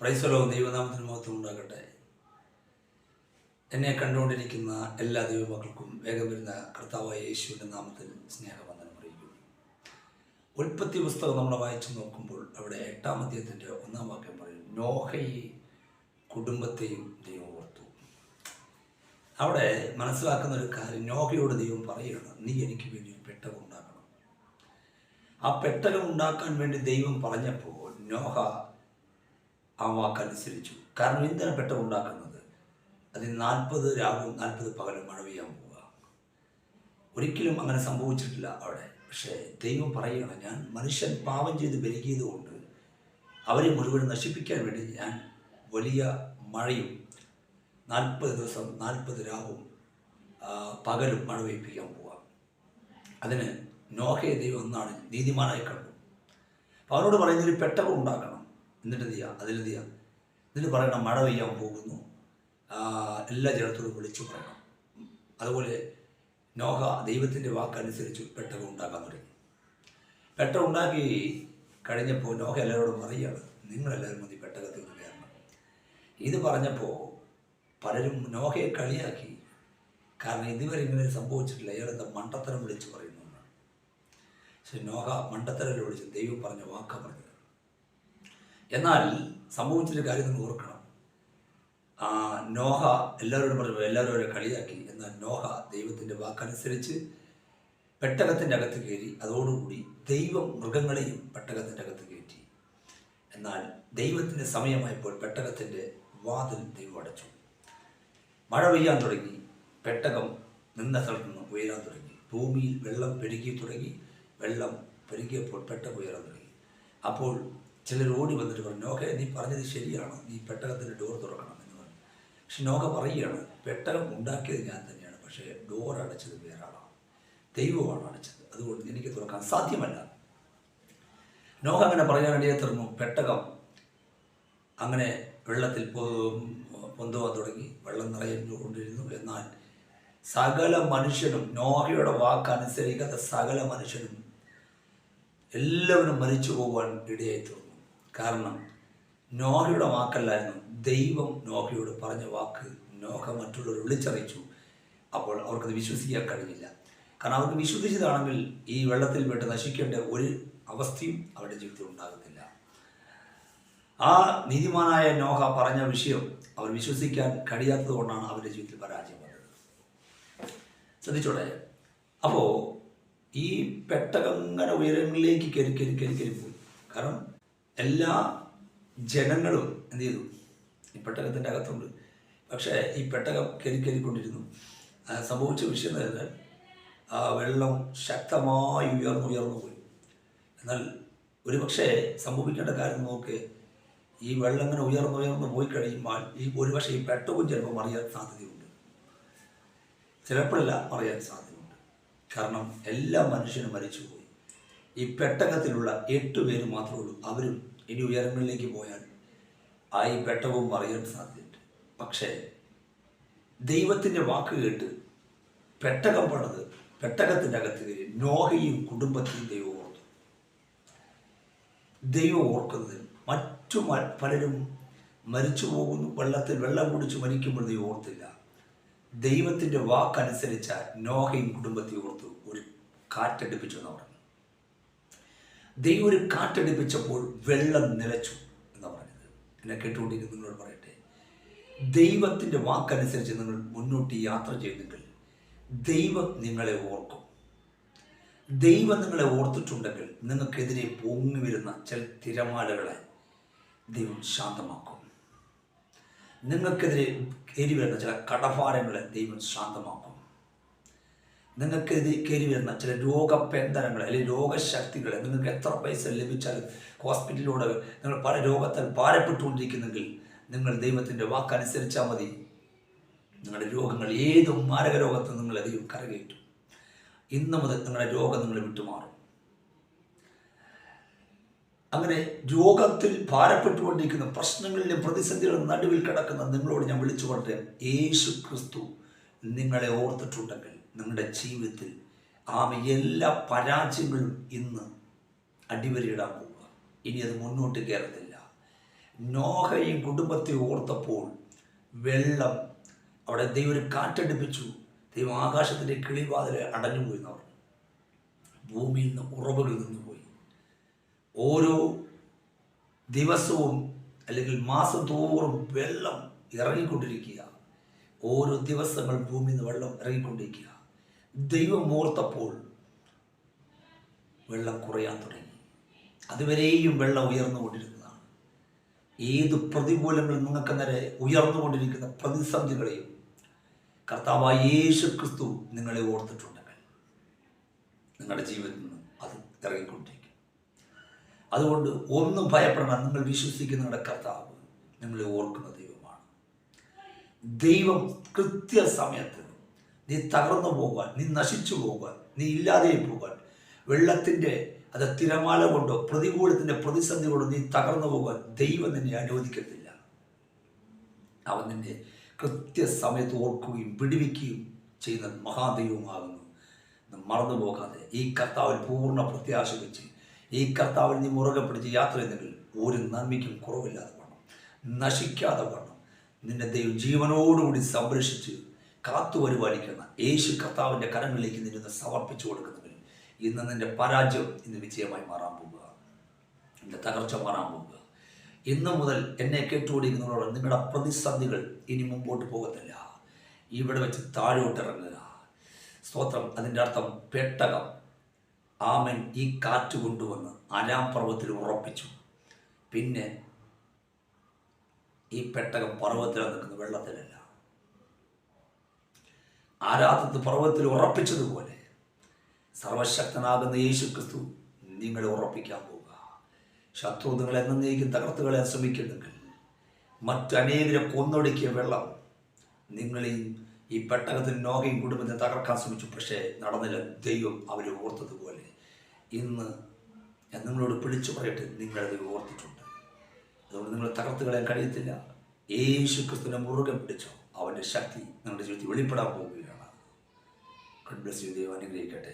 പ്രൈസലോ ദൈവനാമത്തിന് മഹത്വം ഉണ്ടാകട്ടെ. എന്നെ കണ്ടുകൊണ്ടിരിക്കുന്ന എല്ലാ ദൈവമക്കൾക്കും വേഗം വരുന്ന കർത്താവായ യേശുവിന്റെ നാമത്തിൽ സ്നേഹവന്ദനം അറിയിക്കുന്നു. ഉൽപ്പത്തി പുസ്തകം നമ്മൾ വായിച്ചു നോക്കുമ്പോൾ അവിടെ എട്ടാം അധ്യായത്തിന്റെ ഒന്നാം വാക്യം പറയും നോഹയെ കുടുംബത്തെയും ദൈവം ഓർത്തു. അവിടെ മനസ്സിലാക്കുന്ന ഒരു കാര്യം നോഹയോട് ദൈവം പറയുകയാണ് നീ എനിക്ക് വേണ്ടി ഒരു പെട്ടകം ഉണ്ടാക്കണം. ആ പെട്ടകം ഉണ്ടാക്കാൻ വേണ്ടി ദൈവം പറഞ്ഞപ്പോൾ നോഹ ആ വാക്കനുസരിച്ചു കാരണം എന്താണ് പെട്ടെന്ന് ഉണ്ടാക്കുന്നത്? അതിൽ നാൽപ്പത് രാവും നാൽപ്പത് പകലും മഴ പെയ്യാൻ പോവുക. ഒരിക്കലും അങ്ങനെ സംഭവിച്ചിട്ടില്ല അവിടെ. പക്ഷേ ദൈവം പറയുകയാണ് ഞാൻ മനുഷ്യൻ പാപം ചെയ്ത് പെരുകിയത് കൊണ്ട് അവരെ മുഴുവൻ നശിപ്പിക്കാൻ വേണ്ടി ഞാൻ വലിയ മഴയും നാൽപ്പത് ദിവസം നാൽപ്പത് രാവും പകലും മഴ പെയ്പ്പിക്കാൻ പോവാം. അതിന് നോഹയെ ദൈവം എന്നാണ് നീതിമാനായി കണ്ടു. അപ്പോൾ അവരോട് പറയുന്ന ഒരു പെട്ടകം ഉണ്ടാക്കണം. എന്നിട്ട് എന്ത് ചെയ്യുക അതിൽ എന്ത് ചെയ്യുക എന്നിട്ട് പറയണം മഴ പെയ്യാൻ പോകുന്നു. എല്ലാ ജനത്തോടും വിളിച്ചു പറയണം. അതുപോലെ നോഹ ദൈവത്തിന്റെ വാക്കനുസരിച്ച് പെട്ടകം ഉണ്ടാക്കാൻ തുടങ്ങി. പെട്ടകം ഉണ്ടാക്കി കഴിഞ്ഞപ്പോൾ നോഹ എല്ലാവരോടും പറയുകയാണ് നിങ്ങളെല്ലാവരും മതി പെട്ടകത്തിൽ നിന്ന് കയറണം. ഇത് പറഞ്ഞപ്പോൾ പലരും നോഹയെ കളിയാക്കി. കാരണം ഇതുവരെ ഇങ്ങനെ സംഭവിച്ചിട്ടില്ല. ഇയാളെന്താ മണ്ടത്തരം വിളിച്ചു പറയുന്നു. പക്ഷെ നോഹ മണ്ടത്തരം വിളിച്ച് ദൈവം പറഞ്ഞ വാക്ക പറഞ്ഞത്. എന്നാൽ സംഭവിച്ചൊരു കാര്യം നിങ്ങൾ ഓർക്കണം. നോഹ എല്ലാവരോടും പറഞ്ഞു എല്ലാവരും അവരെ കളിയാക്കി. എന്നാൽ നോഹ ദൈവത്തിന്റെ വാക്കനുസരിച്ച് പെട്ടകത്തിന്റെ അകത്ത് കയറി അതോടുകൂടി ദൈവം മൃഗങ്ങളെയും പെട്ടകത്തിന്റെ അകത്ത് കയറ്റി. എന്നാൽ ദൈവത്തിന്റെ സമയമായപ്പോൾ പെട്ടകത്തിന്റെ വാതിൽ ദൈവം അടച്ചു. മഴ പെയ്യാൻ തുടങ്ങി പെട്ടകം നിന്ന സ്ഥലത്ത് നിന്ന് ഉയരാൻ തുടങ്ങി. ഭൂമിയിൽ വെള്ളം പെരുകി തുടങ്ങി വെള്ളം പെരുകിയപ്പോൾ പെട്ടകം ഉയരാൻ തുടങ്ങി. അപ്പോൾ ചിലർ ഓടി വന്നിട്ട് പറഞ്ഞു നോക്ക നീ പറഞ്ഞത് ശരിയാണ്. നീ പെട്ടകത്തിന്റെ ഡോർ തുറക്കണം എന്ന് പറഞ്ഞു. പക്ഷെ നോക്ക പറയുകയാണ് പെട്ടകം ഉണ്ടാക്കിയത് ഞാൻ തന്നെയാണ്. പക്ഷേ ഡോർ അടച്ചത് വേറെ ആളാണ്. ദൈവമാണ് അടച്ചത്. അതുകൊണ്ട് എനിക്ക് തുറക്കാൻ സാധ്യമല്ല. നോക്ക അങ്ങനെ പറയാനിടയെ തീർന്നു. പെട്ടകം അങ്ങനെ വെള്ളത്തിൽ പൊന്തുവാൻ തുടങ്ങി. വെള്ളം നിറഞ്ഞുകൊണ്ടിരുന്നു. എന്നാൽ സകല മനുഷ്യനും നോഹയുടെ വാക്ക് വാക്കനുസരിക്കാത്ത സകല മനുഷ്യനും എല്ലാവരും മരിച്ചു പോകുവാൻ ഇടയായി തീർന്നു. കാരണം നോഹയുടെ വാക്കല്ലായിരുന്നു. ദൈവം നോഹയോട് പറഞ്ഞ വാക്ക് നോഹ മറ്റുള്ളവർ വിളിച്ചറിയിച്ചു. അപ്പോൾ അവർക്കത് വിശ്വസിക്കാൻ കഴിഞ്ഞില്ല. കാരണം അവർക്ക് വിശ്വസിച്ചതാണെങ്കിൽ ഈ വെള്ളത്തിൽ വിട്ട് നശിക്കേണ്ട ഒരു അവസ്ഥയും അവരുടെ ജീവിതത്തിൽ ഉണ്ടാകത്തില്ല ആ നീതിമാനായ നോഹ പറഞ്ഞ വിഷയം അവർ വിശ്വസിക്കാൻ കഴിയാത്തത് കൊണ്ടാണ് അവരുടെ ജീവിതത്തിൽ പരാജയം വന്നത്. ശ്രദ്ധിച്ചോടെ അപ്പോൾ ഈ പെട്ടകങ്ങനെ ഉയരങ്ങളിലേക്ക് കയറി കയറി കയറി കയറി പോയി. കാരണം എല്ലാ ജനങ്ങളും എന്ത് ചെയ്തു? ഈ പെട്ടകത്തിന്റെ അകത്തുണ്ട്. പക്ഷേ ഈ പെട്ടകം ആ, സംഭവിച്ച വിഷയം എന്ന് പറഞ്ഞാൽ ആ വെള്ളം ശക്തമായി ഉയർന്നു ഉയർന്നു പോയി. എന്നാൽ ഒരു പക്ഷേ സംഭവിക്കേണ്ട കാര്യം നോക്ക്. ഈ വെള്ളം ഇങ്ങനെ ഉയർന്നു ഉയർന്നു പോയി കഴിയുമ്പോൾ ഈ ഒരുപക്ഷെ ഈ പെട്ടവും ചിലപ്പോൾ മറിയാൻ സാധ്യതയുണ്ട്. ചിലപ്പോഴല്ല മറിയാൻ സാധ്യതയുണ്ട്. കാരണം എല്ലാ മനുഷ്യനും മരിച്ചുപോയി ഈ പെട്ടകത്തിലുള്ള എട്ട് പേര് മാത്രമേ ഉള്ളൂ. അവരും ഇനി ഉയരങ്ങളിലേക്ക് പോയാൽ ആ ഈ പെട്ടകവും മറിയാൻ സാധ്യതയുണ്ട്. പക്ഷേ ദൈവത്തിന്റെ വാക്ക് കേട്ട് പെട്ടകം പണിത് പെട്ടകത്തിന്റെ അകത്ത് കയറി നോഹയും കുടുംബത്തെയും ദൈവം ഓർത്തു. ദൈവം ഓർക്കുന്നത് മറ്റു പലരും മരിച്ചു പോകുന്നു വെള്ളത്തിൽ വെള്ളം കുടിച്ച് മരിക്കുമ്പോൾ ദൈവം ഓർത്തില്ല. ദൈവത്തിന്റെ വാക്കനുസരിച്ച നോഹയും കുടുംബത്തെയും ഓർത്തു ഒരു കാറ്റടുപ്പിച്ചു എന്ന് ദൈവം ഒരു കാറ്റടിപ്പിച്ചപ്പോൾ വെള്ളം നിലച്ചു എന്നാണ് പറഞ്ഞത് എന്നെ കേട്ടുകൊണ്ടിരിക്കുന്ന നിങ്ങളോട് പറയട്ടെ. ദൈവത്തിന്റെ വാക്കനുസരിച്ച് നിങ്ങൾ മുന്നോട്ട് യാത്ര ചെയ്യുന്നെങ്കിൽ ദൈവം നിങ്ങളെ ഓർക്കും. ദൈവം നിങ്ങളെ ഓർത്തിട്ടുണ്ടെങ്കിൽ നിങ്ങൾക്കെതിരെ പൊങ്ങി വരുന്ന ചില തിരമാലകളെ ദൈവം ശാന്തമാക്കും. നിങ്ങൾക്കെതിരെ കയറി വരുന്ന ചില കടഭാരങ്ങളെ ദൈവം ശാന്തമാക്കും. നിങ്ങൾക്കെതിരെ കയറി വരുന്ന ചില രോഗപേന്തരങ്ങളെ അല്ലെങ്കിൽ രോഗശക്തികൾ നിങ്ങൾക്ക് എത്ര പൈസ ലഭിച്ചാലും ഹോസ്പിറ്റലിലൂടെ നിങ്ങൾ പല രോഗത്താൽ ഭാരപ്പെട്ടുകൊണ്ടിരിക്കുന്നെങ്കിൽ നിങ്ങൾ ദൈവത്തിന്റെ വാക്കനുസരിച്ചാൽ മതി. നിങ്ങളുടെ രോഗങ്ങൾ ഏത് മാരക രോഗത്തിൽ നിങ്ങൾ അധികം കരകയറ്റും. ഇന്ന് മുതൽ നിങ്ങളുടെ രോഗം നിങ്ങൾ വിട്ടുമാറും. അങ്ങനെ രോഗത്തിൽ ഭാരപ്പെട്ടുകൊണ്ടിരിക്കുന്ന പ്രശ്നങ്ങളിലും പ്രതിസന്ധികളും നടുവിൽ കിടക്കുന്ന നിങ്ങളോട് ഞാൻ വിളിച്ചു പറയാം യേശു ക്രിസ്തു നിങ്ങളെ ഓർത്തിട്ടുണ്ടെങ്കിൽ നിങ്ങളുടെ ജീവിതത്തിൽ ആമ എല്ലാ പരാജയങ്ങളും ഇന്ന് അടിവരയിടാൻ പോവുക. ഇനി അത് മുന്നോട്ട് കയറത്തില്ല. നോഹയും കുടുംബത്തെ ഓർത്തപ്പോൾ വെള്ളം അവിടെ ദൈവം ഒരു കാറ്റടിപ്പിച്ചു. ദൈവം ആകാശത്തിന്റെ കിളിവാതിൽ അടഞ്ഞുപോയി എന്ന് പറഞ്ഞു. ഭൂമിയിൽ നിന്ന് ഉറവുകൾ നിന്നുപോയി ഓരോ ദിവസവും അല്ലെങ്കിൽ മാസം തോറും വെള്ളം ഇറങ്ങിക്കൊണ്ടിരിക്കുക. ഓരോ ദിവസങ്ങൾ ഭൂമിയിൽ നിന്ന് വെള്ളം ഇറങ്ങിക്കൊണ്ടിരിക്കുക. ദൈവം ഓർത്തപ്പോൾ വെള്ളം കുറയാൻ തുടങ്ങി. അതുവരെയും വെള്ളം ഉയർന്നുകൊണ്ടിരുന്നതാണ്. ഏത് പ്രതികൂലങ്ങളും നേരെ ഉയർന്നുകൊണ്ടിരിക്കുന്ന പ്രതിസന്ധികളെയും കർത്താവായ യേശു ക്രിസ്തു നിങ്ങളെ ഓർത്തിട്ടുണ്ടെങ്കിൽ നിങ്ങളുടെ ജീവിതത്തിൽ നിന്ന് അത് ഇറങ്ങിക്കൊണ്ടിരിക്കും. അതുകൊണ്ട് ഒന്നും ഭയപ്പെടണം നിങ്ങൾ വിശ്വസിക്കുന്ന നിങ്ങളുടെ കർത്താവ് നിങ്ങളെ ഓർക്കുന്ന ദൈവമാണ്. ദൈവം കൃത്യസമയത്ത് നീ തകർന്നു പോകാൻ നീ നശിച്ചു പോകാൻ നീ ഇല്ലാതെ പോകാൻ വെള്ളത്തിന്റെ അത് തിരമാല കൊണ്ടോ പ്രതികൂലത്തിന്റെ പ്രതിസന്ധി കൊണ്ടോ നീ തകർന്നു പോകാൻ ദൈവം നിന്നെ അനുവദിക്കത്തില്ല. അവൻ നിന്നെ കൃത്യസമയത്ത് ഓർക്കുകയും പിടിവിക്കുകയും ചെയ്യുന്ന മഹാദൈവമാകുന്നു. മറന്നു പോകാതെ ഈ കർത്താവിൽ പൂർണ പ്രത്യാശ വെച്ച് ഈ കർത്താവിൽ നീ മുറുകെ പിടിച്ച് യാത്ര ചെയ്തെങ്കിൽ ഒരു നന്മയ്ക്കും കുറവില്ലാതെ വേണം നശിക്കാതെ വേണം നിന്റെ ദൈവം ജീവനോടുകൂടി സംരക്ഷിച്ച് കാത്തു പരിപാലിക്കുന്ന യേശു കർത്താവിന്റെ കരങ്ങളിലേക്ക് നിന്നെ സമർപ്പിച്ചു കൊടുക്കുന്നെങ്കിൽ ഇന്ന് നിന്റെ പരാജയം ഇന്ന് വിജയമായി മാറാൻ പോകുക. നിന്റെ തകർച്ച മാറാൻ പോകുക. ഇന്നു മുതൽ എന്നെ കേട്ടുകൊണ്ടിരിക്കുന്നവരോട് നിങ്ങളുടെ പ്രതിസന്ധികൾ ഇനി മുമ്പോട്ട് പോകത്തില്ല. ഇവിടെ വെച്ച് താഴോട്ടിറങ്ങുക സ്തോത്രം. അതിന്റെ അർത്ഥം പെട്ടകം. ആമൻ. ഈ കാറ്റ് കൊണ്ടുവന്ന് അരാം പർവത്തിൽ ഉറപ്പിച്ചു. പിന്നെ ഈ പെട്ടകം പർവത്തിലാണ് നിൽക്കുന്ന വെള്ളത്തിലല്ല. ആരാധത്ത് പർവത്തിൽ ഉറപ്പിച്ചതുപോലെ സർവശക്തനാകുന്ന യേശു ക്രിസ്തു നിങ്ങളെ ഉറപ്പിക്കാൻ പോവുക. ശത്രു നിങ്ങളെ എന്നേക്കും തകർത്തുകളെ ശ്രമിക്കുന്നെങ്കിൽ മറ്റനേകരെ കൊന്നൊടുക്കിയ വെള്ളം നിങ്ങളെയും ഈ പെട്ടകത്തിൽ നോകയും കുടുംബത്തെ തകർക്കാൻ ശ്രമിച്ചു. പക്ഷേ നടന്നില്ല. ദൈവം അവരെ ഓർത്തതുപോലെ ഇന്ന് ഞാൻ നിങ്ങളോട് പിടിച്ചു പറയട്ടെ. നിങ്ങളത് ഓർത്തിട്ടുണ്ട്. അതുകൊണ്ട് നിങ്ങൾ തകർത്ത് കളയാൻ കഴിയത്തില്ല. യേശു ക്രിസ്തുവിനെ മുറുകെ പിടിച്ചോ. അവന്റെ ശക്തി നിങ്ങളുടെ ജീവിതത്തിൽ വെളിപ്പെടാൻ പോവുകയാണ്. ഗഡ് ബ്ലസ് യു ദൈവം അനുഗ്രഹിക്കട്ടെ